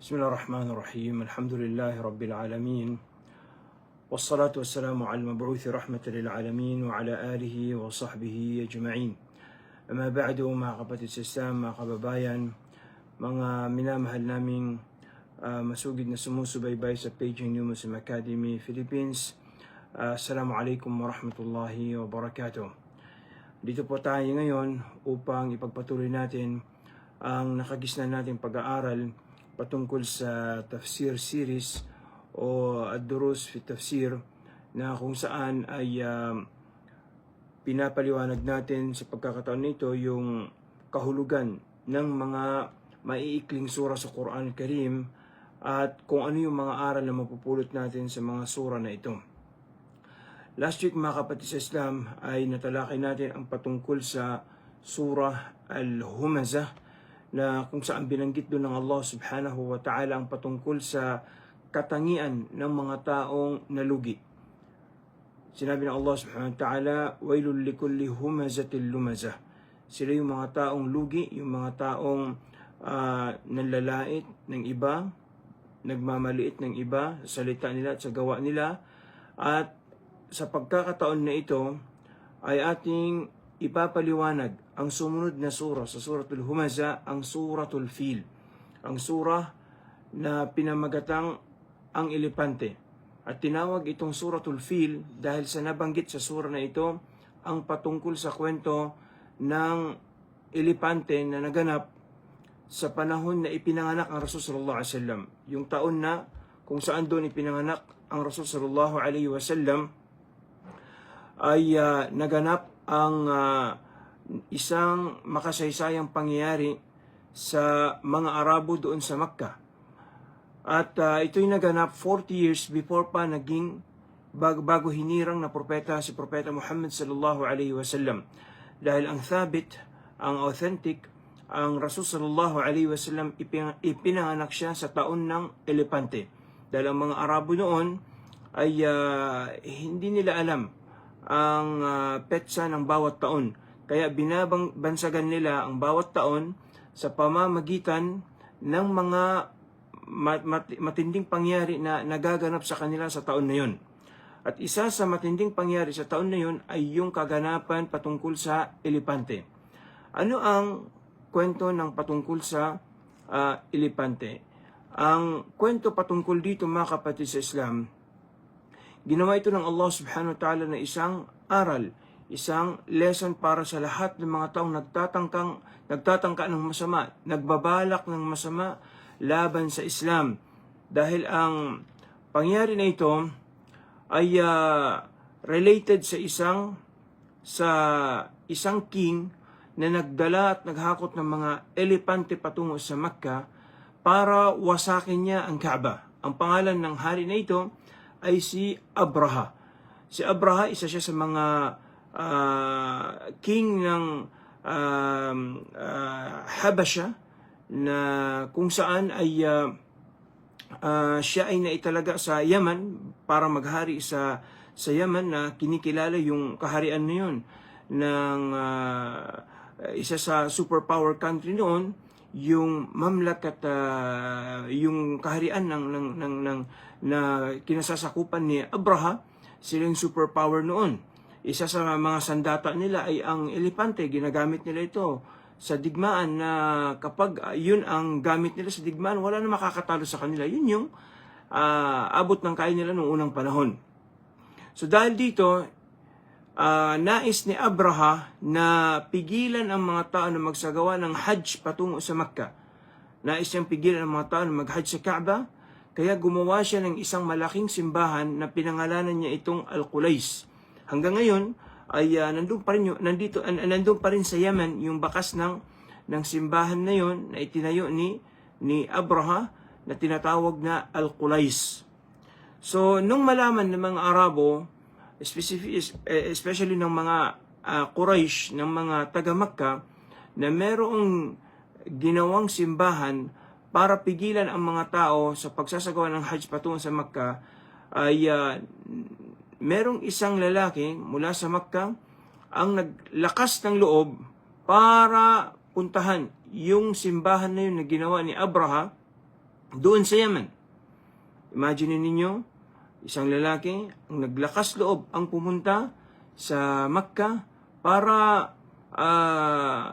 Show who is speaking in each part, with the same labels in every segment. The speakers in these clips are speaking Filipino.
Speaker 1: بسم الله الرحمن الرحيم الحمد لله رب العالمين والصلاة والسلام على المبعوث رحمة للعالمين وعلى آله وصحبه أجمعين أما بعد mga kapatid sa Islam, mga kababayan, mga minamahal naming ah, masugid na sumusubaybay sa page ng New Muslim Academy Philippines. Ah, Assalamu alaikum warahmatullahi wabarakatuh. Dito po tayo ngayon upang ipagpatuloy natin ang nakagisnan nating pag-aaral patungkol sa tafsir series o Ad-Durus fi Tafsir na kung saan ay um, pinapaliwanag natin sa pagkakataon nito yung kahulugan ng mga maiikling sura sa Quran Karim at kung ano yung mga aral na mapupulot natin sa mga sura na ito. Last week mga kapatid sa Islam ay natalakay natin ang patungkol sa surah Al-Humazah na kung saan binanggit doon ng Allah subhanahu wa ta'ala ang patungkol sa katangian ng mga taong nalugi. Sinabi ng Allah subhanahu wa ta'ala, Wailul likulli humazatil lumazah. Sila yung mga taong lugi, yung mga taong ah, nanlalait ng iba, nagmamaliit ng iba, sa salita nila at sa gawa nila. At sa pagkakataon na ito, ay ating ipapaliwanag ang sumunod na sura sa suratul Humaza, ang suratul Fil. Ang surah na pinamagatang ang elepante. At tinawag itong suratul Fil dahil sa nabanggit sa sura na ito ang patungkol sa kwento ng elepante na naganap sa panahon na ipinanganak ang Rasul sallallahu alaihi wasallam. Yung taon na kung saan doon ipinanganak ang Rasul sallallahu alaihi wasallam ay ah, naganap ang ah, isang makasaysayang pangyayari sa mga Arabo doon sa Makkah. At ah, ito'y naganap 40 years before pa naging bago, bago hinirang na propeta si Propeta Muhammad sallallahu alaihi wasallam. Dahil ang thabit, ang authentic, ang Rasul sallallahu alaihi wasallam ipin- ipinanganak siya sa taon ng elepante. Dahil ang mga Arabo noon ay ah, hindi nila alam ang ah, petsa ng bawat taon. Kaya binabang bansagan nila ang bawat taon sa pamamagitan ng mga mat- mat- matinding pangyari na nagaganap sa kanila sa taon na yon. At isa sa matinding pangyari sa taon na yon ay yung kaganapan patungkol sa elepante. Ano ang kwento ng patungkol sa ah, elepante? Ang kwento patungkol dito mga kapatid sa Islam, Ginawa ito ng Allah subhanahu wa ta'ala na isang aral, isang lesson para sa lahat ng mga taong nagtatangkang, nagtatangka ng masama, nagbabalak ng masama laban sa Islam. Dahil ang pangyari na ito ay ah, related sa isang sa isang king na nagdala at naghakot ng mga elepante patungo sa Makkah para wasakin niya ang Kaaba. Ang pangalan ng hari na ito ay si Abraha. Si Abraha, isa siya sa mga ah, king ng um, ah, Habasha na kung saan ay ah, ah, siya ay naitalaga sa Yaman para maghari sa sa Yaman na kinikilala yung kaharian na yun ng ah, isa sa superpower country noon yung mamlak at ah, yung kaharian ng ng ng, ng na kinasasakupan ni Abraha sila yung superpower noon isa sa mga sandata nila ay ang elepante ginagamit nila ito sa digmaan na kapag ah, yun ang gamit nila sa digmaan wala na makakatalo sa kanila yun yung ah, abot ng kaya nila noong unang panahon so dahil dito ah, nais ni Abraha na pigilan ang mga tao na magsagawa ng Hajj patungo sa Makkah. Nais niyang pigilan ang mga tao na mag-Hajj sa Kaaba, kaya gumawa siya ng isang malaking simbahan na pinangalanan niya itong Al-Qulais. Hanggang ngayon ay ah, nandun pa rin yung, nandito an, nandun pa rin sa Yemen yung bakas ng ng simbahan na yon na itinayo ni ni Abraha na tinatawag na Al-Qulais. So nung malaman ng mga Arabo eh, especially ng mga ah, Quraysh, ng mga taga-Makka, na merong ginawang simbahan para pigilan ang mga tao sa pagsasagawa ng Hajj patungo sa Makka, ay ah, merong isang lalaki mula sa Makka ang naglakas ng loob para puntahan yung simbahan na yun na ginawa ni Abraha doon sa Yemen. Imagine ninyo, isang lalaki ang naglakas loob ang pumunta sa Makkah para ah,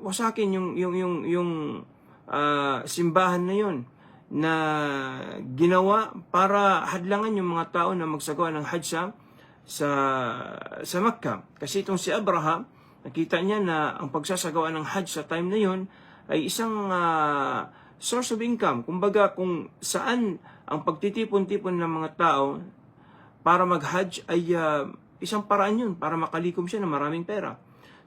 Speaker 1: wasakin yung yung yung yung ah, simbahan na yon na ginawa para hadlangan yung mga tao na magsagawa ng hajj sa sa, sa Makkah. Kasi itong si Abraham, nakita niya na ang pagsasagawa ng hajj sa time na yon ay isang ah, source of income. Kumbaga kung saan ang pagtitipon-tipon ng mga tao para mag-hajj ay ah, isang paraan yun para makalikom siya ng maraming pera.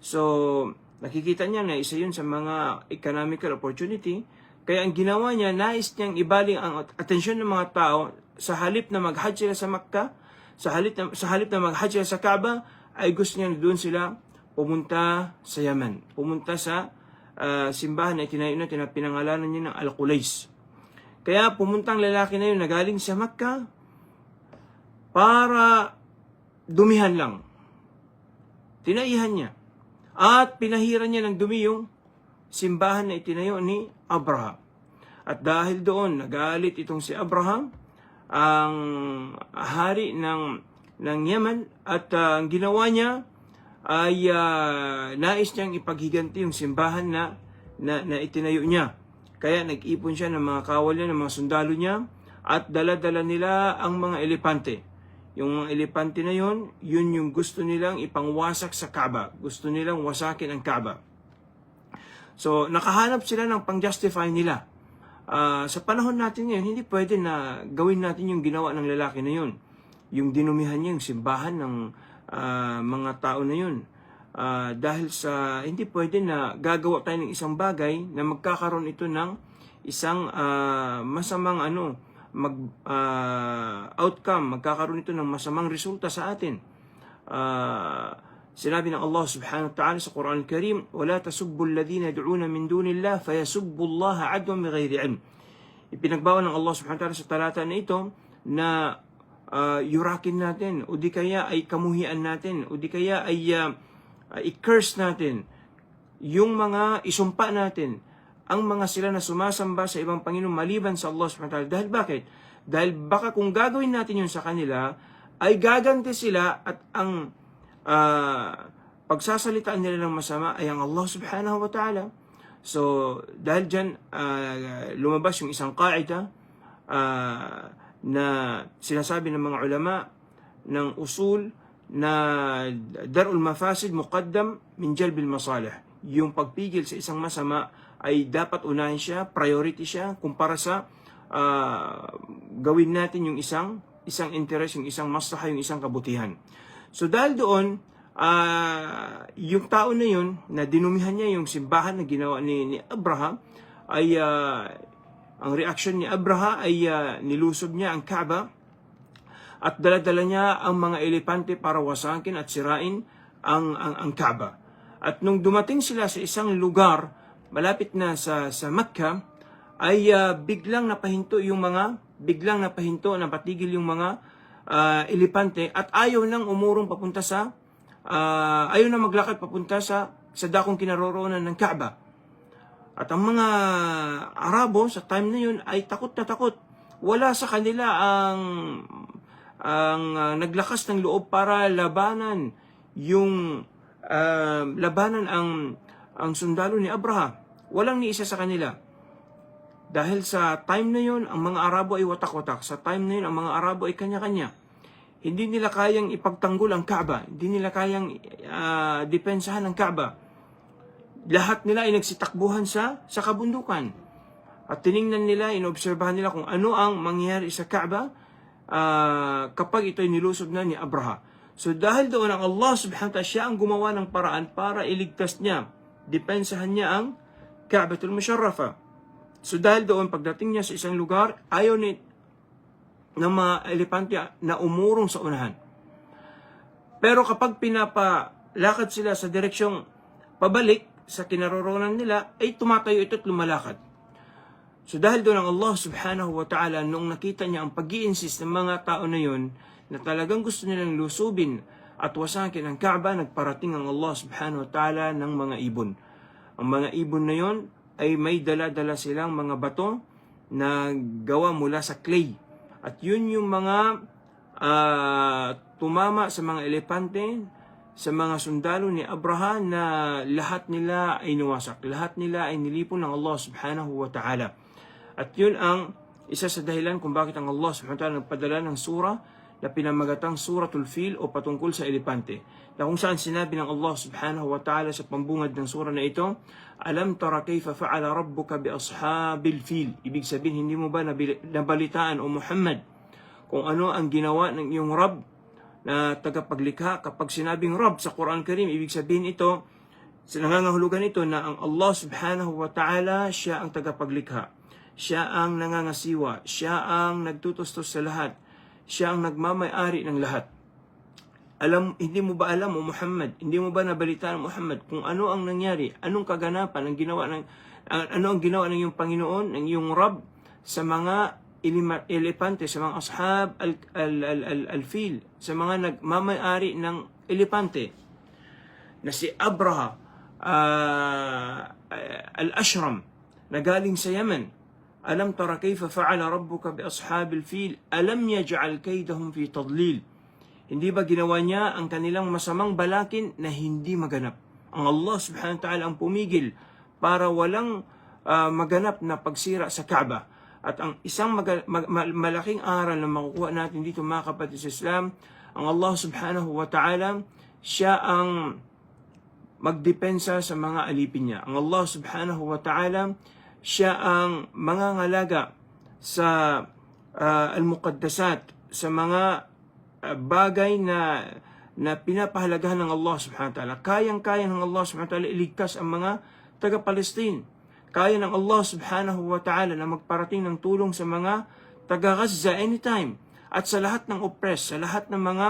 Speaker 1: So, nakikita niya na isa yun sa mga economical opportunity. Kaya ang ginawa niya, nais niyang ibaling ang atensyon ng mga tao sa halip na mag-hajj sila sa Makkah, sa halip na, sa halip na mag-hajj sila sa Kaaba, ay gusto niya doon sila pumunta sa Yemen. Pumunta sa ah, simbahan na itinayo na pinangalanan niya ng Al-Qulais. Kaya pumuntang lalaki na yun na galing sa Makkah para dumihan lang. Tinaihan niya. At pinahiran niya ng dumi yung simbahan na itinayo ni Abraham. At dahil doon, nagalit itong si Abraham, ang hari ng, ng Yemen, at ah, ang ginawa niya ay ah, nais niyang ipaghiganti yung simbahan na, na, na itinayo niya. Kaya nag-ipon siya ng mga kawal niya, ng mga sundalo niya, at dala-dala nila ang mga elepante. Yung mga elepante na yon, yun yung gusto nilang ipangwasak sa Kaaba. Gusto nilang wasakin ang Kaaba. So, nakahanap sila ng pang-justify nila. Ah, sa panahon natin ngayon, hindi pwede na gawin natin yung ginawa ng lalaki na yun. Yung dinumihan niya, yung simbahan ng ah, mga tao na yun. Ah, dahil sa, hindi pwede na gagawa tayo ng isang bagay na magkakaroon ito ng isang ah, masamang ano, mag ah, outcome, magkakaroon ito ng masamang resulta sa atin. Ah, sinabi ng Allah subhanahu wa ta'ala sa Quran Al-Karim, وَلَا تَسُبُّوا الَّذِينَ يَدْعُونَ مِن دُونِ اللَّهِ فَيَسُبُّوا اللَّهَ عَدْوًا بِغَيْرِ عِلْمٍ Ipinagbawal ng Allah subhanahu wa ta'ala sa talata na ito na ah, yurakin natin o di kaya ay kamuhian natin o di kaya ay ah, ah, i-curse natin yung mga isumpa natin ang mga sila na sumasamba sa ibang Panginoon maliban sa Allah subhanahu wa ta'ala. Dahil bakit? Dahil baka kung gagawin natin yun sa kanila, ay gaganti sila at ang ah, pagsasalitaan nila ng masama ay ang Allah subhanahu wa ta'ala. So, dahil dyan, ah, lumabas yung isang qaida ah, na sinasabi ng mga ulama ng usul na darul mafasid muqaddam min jalbil masalih. Yung pagpigil sa isang masama ay dapat unahin siya, priority siya kumpara sa ah, gawin natin yung isang isang interest, yung isang maslaha, yung isang kabutihan. So dahil doon, ah, yung tao na yun, na dinumihan niya yung simbahan na ginawa ni, ni Abraham, ay ah, ang reaction ni Abraham ay ah, nilusob niya ang Kaaba at daladala niya ang mga elepante para wasakin at sirain ang, ang, ang Kaaba. At nung dumating sila sa isang lugar malapit na sa, sa Mecca, ay ah, biglang napahinto yung mga, biglang napahinto, napatigil yung mga ah, elepante at ayaw nang umurong papunta sa, ah, ayaw na maglakad papunta sa, sa dakong kinaroroonan ng Kaaba. At ang mga Arabo sa time na yun ay takot na takot. Wala sa kanila ang ang ah, naglakas ng loob para labanan yung ah, labanan ang ang sundalo ni Abraham. Walang ni isa sa kanila. Dahil sa time na yun, ang mga Arabo ay watak-watak. Sa time na yun, ang mga Arabo ay kanya-kanya. Hindi nila kayang ipagtanggol ang Kaaba. Hindi nila kayang ah, depensahan ang Kaaba lahat nila ay nagsitakbuhan sa sa kabundukan. At tiningnan nila, inobserbahan nila kung ano ang mangyayari sa Kaaba ah, kapag ito'y nilusob na ni Abraha. So dahil doon ang Allah subhanahu wa ta'ala, siya ang gumawa ng paraan para iligtas niya. Depensahan niya ang Ka'batul Musharrafa. So dahil doon, pagdating niya sa isang lugar, ayaw ni ng mga elepante na umurong sa unahan. Pero kapag pinapalakad sila sa direksyong pabalik sa kinaroroonan nila, ay tumatayo ito at lumalakad. So dahil doon ang Allah subhanahu wa ta'ala, nung nakita niya ang pag insist ng mga tao na yon na talagang gusto nilang lusubin at wasakin ang Kaaba, nagparating ang Allah subhanahu wa ta'ala ng mga ibon. Ang mga ibon na yon ay may dala-dala silang mga bato na gawa mula sa clay. At yun yung mga ah, tumama sa mga elepante, sa mga sundalo ni Abraham na lahat nila ay nawasak. Lahat nila ay nilipon ng Allah subhanahu wa ta'ala. At yun ang isa sa dahilan kung bakit ang Allah subhanahu wa ta'ala nagpadala ng sura na pinamagatang suratul fil o patungkol sa elepante. Na kung saan sinabi ng Allah subhanahu wa ta'ala sa pambungad ng sura na ito, Alam tara kayfa fa'ala rabbuka bi ashabil fil. Ibig sabihin, hindi mo ba nabalitaan o Muhammad kung ano ang ginawa ng iyong Rabb na tagapaglikha. Kapag sinabing Rabb sa Quran Karim, ibig sabihin ito, nangangahulugan ito na ang Allah subhanahu wa ta'ala, siya ang tagapaglikha. Siya ang nangangasiwa. Siya ang nagtutustos sa lahat. Siya ang nagmamay-ari ng lahat. Alam, hindi mo ba alam o Muhammad? Hindi mo ba nabalitaan Muhammad kung ano ang nangyari? Anong kaganapan ang ginawa ng ano ang ginawa ng iyong Panginoon, ng iyong Rabb sa mga elepante, sa mga ashab al, al, al, al, al-fil, sa mga nagmamay-ari ng elepante na si Abraha ah, al-Ashram na galing sa Yemen. Alam tara kayfa fa'ala rabbuka bi ashabil fil alam yaj'al kaydahum fi tadlil hindi ba ginawa niya ang kanilang masamang balakin na hindi maganap ang Allah subhanahu wa ta'ala ang pumigil para walang ah, maganap na pagsira sa Kaaba at ang isang mag- ma- malaking aral na makukuha natin dito mga kapatid sa Islam ang Allah subhanahu wa ta'ala siya ang magdepensa sa mga alipin niya. Ang Allah subhanahu wa ta'ala, siya ang mangangalaga sa ah, al-muqaddasat, sa mga bagay na na pinapahalagahan ng Allah subhanahu wa ta'ala. Kayang-kaya ng Allah subhanahu wa ta'ala iligtas ang mga taga-Palestine. Kaya ng Allah subhanahu wa ta'ala na magparating ng tulong sa mga taga-Gaza anytime. At sa lahat ng oppress, sa lahat ng mga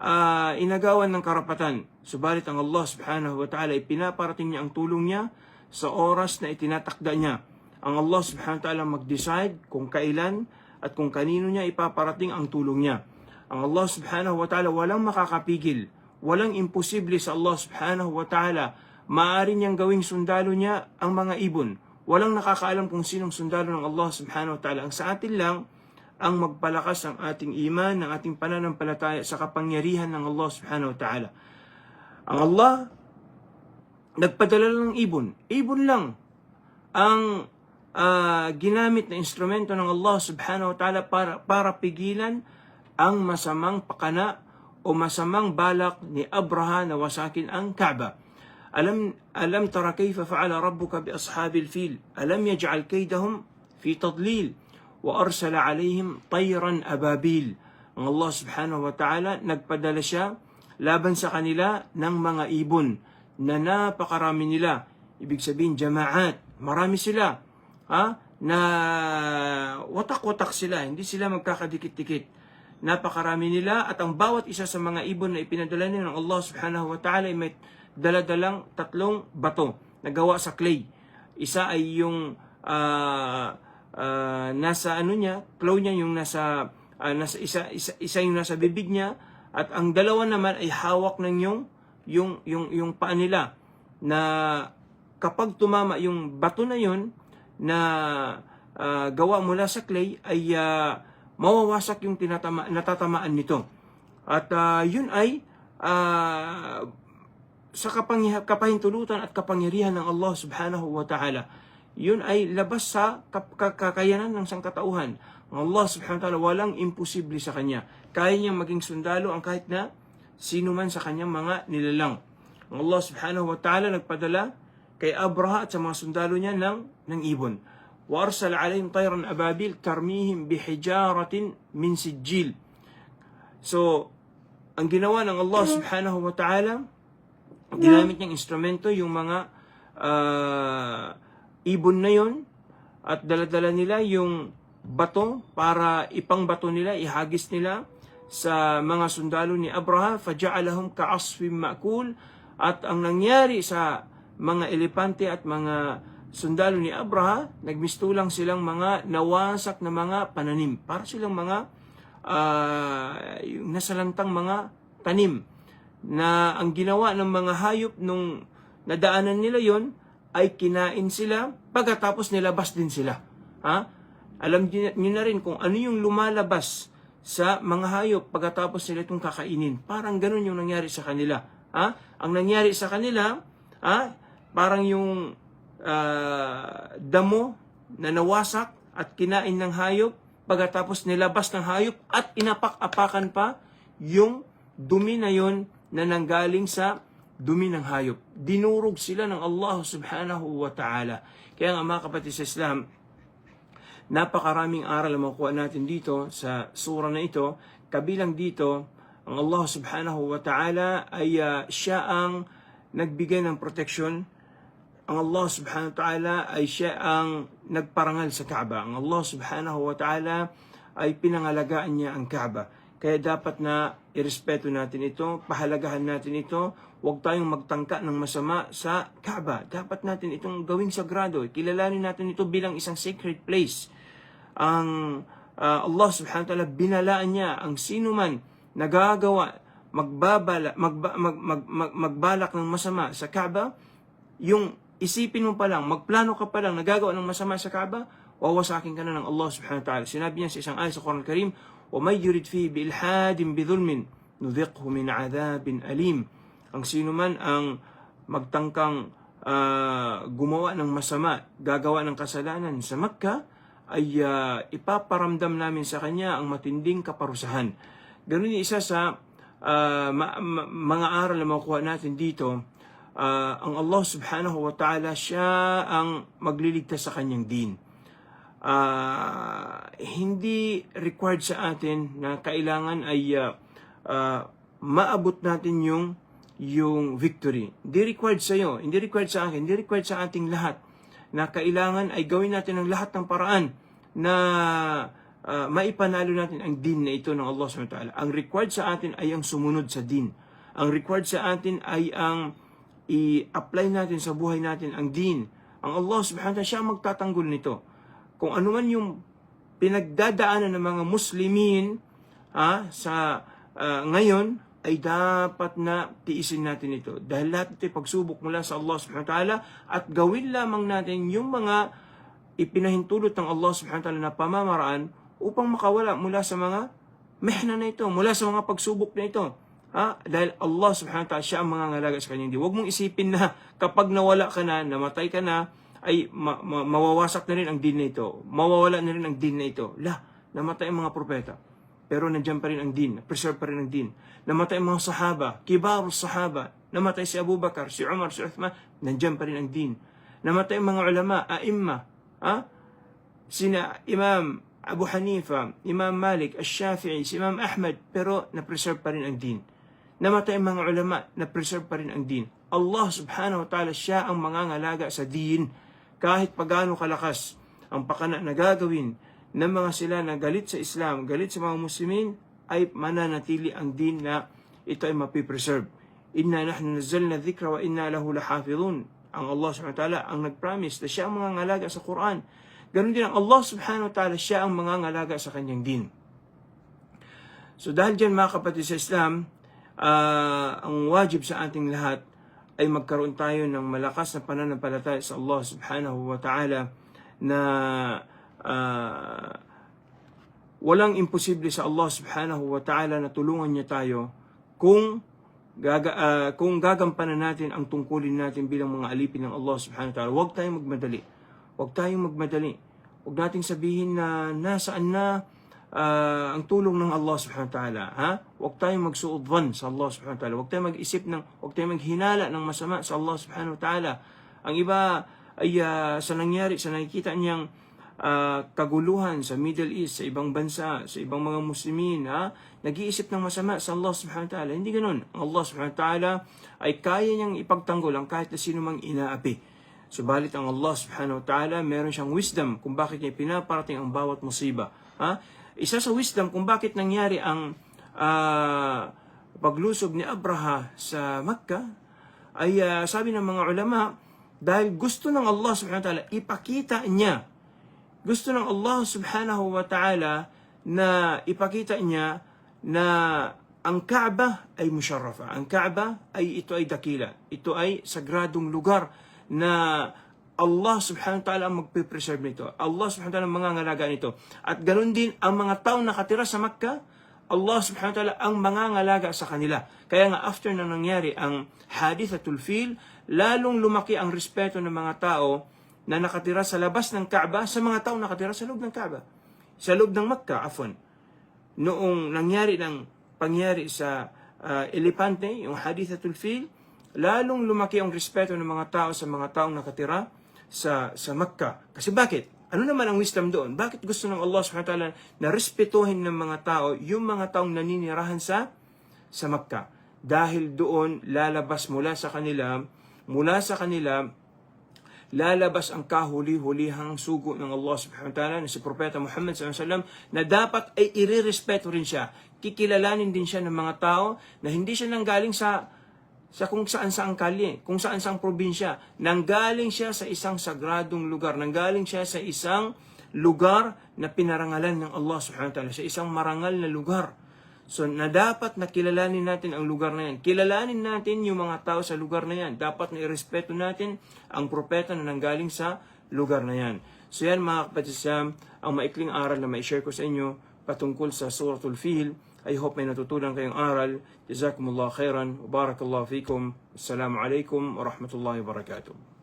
Speaker 1: ah, inagawan ng karapatan. Subalit ang Allah subhanahu wa ta'ala ay pinaparating niya ang tulong niya sa oras na itinatakda niya. Ang Allah subhanahu wa ta'ala mag-decide kung kailan at kung kanino niya ipaparating ang tulong niya. Ang Allah subhanahu wa ta'ala walang makakapigil, walang imposible sa Allah subhanahu wa ta'ala. Maaari niyang gawing sundalo niya ang mga ibon. Walang nakakaalam kung sinong sundalo ng Allah subhanahu wa ta'ala. Ang sa atin lang, ang magpalakas ng ating iman, ng ating pananampalataya sa kapangyarihan ng Allah subhanahu wa ta'ala. Ang Allah, nagpadala ng ibon. Ibon lang ang ah, ginamit na instrumento ng Allah subhanahu wa ta'ala para, para pigilan ang masamang pakana o masamang balak ni Abraha na wasakin ang Kaaba. Alam alam tara kayfa fa'ala rabbuka bi ashabil fil? Alam yaj'al kaydahum fi tadlil wa arsala alaihim tayran ababil. Ang Allah subhanahu wa ta'ala nagpadala siya laban sa kanila ng mga ibon na napakarami nila. Ibig sabihin jamaat marami sila ha? Na watak-watak sila. Hindi sila magkakadikit-dikit napakarami nila at ang bawat isa sa mga ibon na ipinadala nila ng Allah subhanahu wa ta'ala ay may daladalang tatlong bato na gawa sa clay. Isa ay yung ah, ah, nasa ano niya, claw niya yung nasa, ah, nasa isa, isa, isa yung nasa bibig niya at ang dalawa naman ay hawak ng yung yung yung yung paa nila na kapag tumama yung bato na yun na ah, gawa mula sa clay ay ah, mawawasak yung tinatama, natatamaan nito. At ah, yun ay ah, sa kapahintulutan at kapangyarihan ng Allah subhanahu wa ta'ala. Yun ay labas sa kakayanan ng sangkatauhan. Ang Allah subhanahu wa ta'ala walang imposible sa kanya. Kaya niyang maging sundalo ang kahit na sino man sa kanyang mga nilalang. Ang Allah subhanahu wa ta'ala nagpadala kay Abraha at sa mga sundalo niya ng, ng ibon. وأرسل عليهم طيرا أبابيل ترميهم بحجارة من سجيل. So, ang ginawa ng Allah subhanahu wa ta'ala, ginamit niyang instrumento yung mga ah, ibon na yon at daladala nila yung bato para ipangbato nila, ihagis nila sa mga sundalo ni Abraham, faja'alahum ka'asfim ma'kul at ang nangyari sa mga elepante at mga sundalo ni Abraham, nagmistulang silang mga nawasak na mga pananim. Para silang mga ah, yung nasalantang mga tanim na ang ginawa ng mga hayop nung nadaanan nila yon ay kinain sila pagkatapos nilabas din sila. Ha? Alam niyo na rin kung ano yung lumalabas sa mga hayop pagkatapos nila itong kakainin. Parang ganun yung nangyari sa kanila. Ha? Ang nangyari sa kanila, ha? parang yung ah, damo na nawasak at kinain ng hayop pagkatapos nilabas ng hayop at inapak-apakan pa yung dumi na yon na nanggaling sa dumi ng hayop. Dinurog sila ng Allah subhanahu wa ta'ala. Kaya nga mga kapatid sa Islam, napakaraming aral ang makuha natin dito sa sura na ito. Kabilang dito, ang Allah subhanahu wa ta'ala ay ah, siya ang nagbigay ng protection. Ang Allah subhanahu wa ta'ala ay siya ang nagparangal sa Kaaba. Ang Allah subhanahu wa ta'ala ay pinangalagaan niya ang Kaaba. Kaya dapat na irespeto natin ito, pahalagahan natin ito, huwag tayong magtangka ng masama sa Kaaba. Dapat natin itong gawing sagrado. Kilalanin natin ito bilang isang sacred place ang ah, Allah subhanahu wa ta'ala binalaan niya ang sino man nagagawa magbabala magba, mag, mag, mag, magbalak ng masama sa Kaaba yung isipin mo pa lang magplano ka pa lang nagagawa ng masama sa Kaaba wawasakin ka na ng Allah subhanahu wa ta'ala sinabi niya sa isang ayat sa Quran Karim وَمَنْ يُرِدْ فِيهِ بِإِلْحَادٍ بِظُلْمٍ نُذِقْهُ مِنْ عَذَابٍ أَلِيمٍ ang sino man ang magtangkang ah, gumawa ng masama, gagawa ng kasalanan sa Makkah, ay ah, ipaparamdam namin sa kanya ang matinding kaparusahan. Ganun yung isa sa ah, ma- ma- mga aral na makuha natin dito, ah, ang Allah subhanahu wa ta'ala, siya ang magliligtas sa kanyang din. Ah, hindi required sa atin na kailangan ay ah, ah, maabot natin yung yung victory. Hindi required sa iyo, hindi required sa akin, hindi required sa ating lahat na kailangan ay gawin natin ang lahat ng paraan na ah, maipanalo natin ang din na ito ng Allah subhanahu wa ta'ala. Ang required sa atin ay ang sumunod sa din. Ang required sa atin ay ang i-apply natin sa buhay natin ang din. Ang Allah subhanahu wa ta'ala siya ang magtatanggol nito. Kung ano man yung pinagdadaanan ng mga Muslimin ha, sa ah, ngayon ay dapat na tiisin natin ito. Dahil lahat ito pagsubok mula sa Allah subhanahu wa ta'ala at gawin lamang natin yung mga ipinahintulot ng Allah subhanahu wa ta'ala na pamamaraan upang makawala mula sa mga mehna na ito, mula sa mga pagsubok na ito. Ha? Dahil Allah subhanahu wa ta'ala siya ang mga ngalaga sa kanyang di. Huwag mong isipin na kapag nawala ka na, namatay ka na, ay ma- ma- mawawasak na rin ang din na ito. Mawawala na rin ang din na ito. La, namatay ang mga propeta. Pero nandiyan pa rin ang din, preserve pa rin ang din. Namatay ang mga sahaba, kibaru sahaba. Namatay si Abu Bakar, si Umar, si Uthman, nandiyan pa rin ang din. Namatay ang mga ulama, aimma, ha? Sina Imam Abu Hanifa, Imam Malik, Ash-Shafi'i, si Imam Ahmad, pero na-preserve pa rin ang din. Namatay ang mga ulama, na-preserve pa rin ang din. Allah subhanahu wa ta'ala, siya ang mangangalaga sa din. Kahit pagano kalakas ang pakana na gagawin ng mga sila na galit sa Islam, galit sa mga Muslimin, ay mananatili ang din na ito ay mapipreserve. Inna nahnu nazzalna dhikra wa inna lahu lahafidhun. Ang Allah subhanahu wa ta'ala ang nag-promise na siya ang mga ngalaga sa Quran. Ganon din ang Allah subhanahu wa ta'ala, siya ang mga ngalaga sa kanyang din. So dahil dyan mga kapatid sa Islam, ah, ang wajib sa ating lahat ay magkaroon tayo ng malakas na pananampalataya sa Allah subhanahu wa ta'ala na ah, walang imposible sa Allah subhanahu wa ta'ala na tulungan niya tayo kung gaga, ah, kung gagampanan natin ang tungkulin natin bilang mga alipin ng Allah subhanahu wa ta'ala. Huwag tayong magmadali. Huwag tayong magmadali. Huwag nating sabihin na nasaan na ah, ang tulong ng Allah subhanahu wa ta'ala. Ha? Huwag tayong magsuudvan sa Allah subhanahu wa ta'ala. Huwag tayong mag-isip ng, huwag tayong maghinala ng masama sa Allah subhanahu wa ta'ala. Ang iba ay ah, sa nangyari, sa nakikita niyang ah, kaguluhan sa Middle East, sa ibang bansa, sa ibang mga Muslimin, ha? nag-iisip ng masama sa Allah subhanahu wa ta'ala. Hindi ganun. Ang Allah subhanahu wa ta'ala ay kaya niyang ipagtanggol ang kahit na sino mang inaapi. Subalit ang Allah subhanahu wa ta'ala, meron siyang wisdom kung bakit niya pinaparating ang bawat musiba. Ha? Isa sa wisdom kung bakit nangyari ang ah, paglusob ni Abraha sa Makkah, ay ah, sabi ng mga ulama, dahil gusto ng Allah subhanahu wa ta'ala, ipakita niya gusto ng Allah subhanahu wa ta'ala na ipakita niya na ang Kaaba ay musharrafa. Ang Kaaba ay ito ay dakila. Ito ay sagradong lugar na Allah subhanahu wa ta'ala ang magpipreserve nito. Allah subhanahu wa ta'ala ang mangangalaga nito. At ganun din ang mga taong nakatira sa Makkah, Allah subhanahu wa ta'ala ang mangangalaga sa kanila. Kaya nga after na nangyari ang hadithatul fil, lalong lumaki ang respeto ng mga tao na nakatira sa labas ng Kaaba sa mga taong nakatira sa loob ng Kaaba. Sa loob ng Makkah, afon. Noong nangyari ng pangyari sa uh, Elepante, yung hadithatul fil, lalong lumaki ang respeto ng mga tao sa mga taong nakatira sa sa Makkah. Kasi bakit? Ano naman ang wisdom doon? Bakit gusto ng Allah subhanahu wa ta'ala na respetuhin ng mga tao yung mga taong naninirahan sa sa Makkah? Dahil doon lalabas mula sa kanila, mula sa kanila, lalabas ang kahuli-hulihang sugo ng Allah subhanahu wa ta'ala na si Propeta Muhammad sallallahu na dapat ay irerespeto rin siya. Kikilalanin din siya ng mga tao na hindi siya nanggaling sa sa kung saan saang kalye, kung saan saang probinsya. Nanggaling siya sa isang sagradong lugar. Nanggaling siya sa isang lugar na pinarangalan ng Allah subhanahu wa ta'ala. Sa isang marangal na lugar. So, na dapat na kilalanin natin ang lugar na yan. Kilalanin natin yung mga tao sa lugar na yan. Dapat na irespeto natin ang propeta na nanggaling sa lugar na yan. So yan mga kapatid ang maikling aral na mai-share ko sa inyo patungkol sa Suratul Fil. I hope may natutunan kayong aral. Jazakumullah khairan. Barakallahu fikum. Assalamu alaikum wa rahmatullahi wa barakatuh.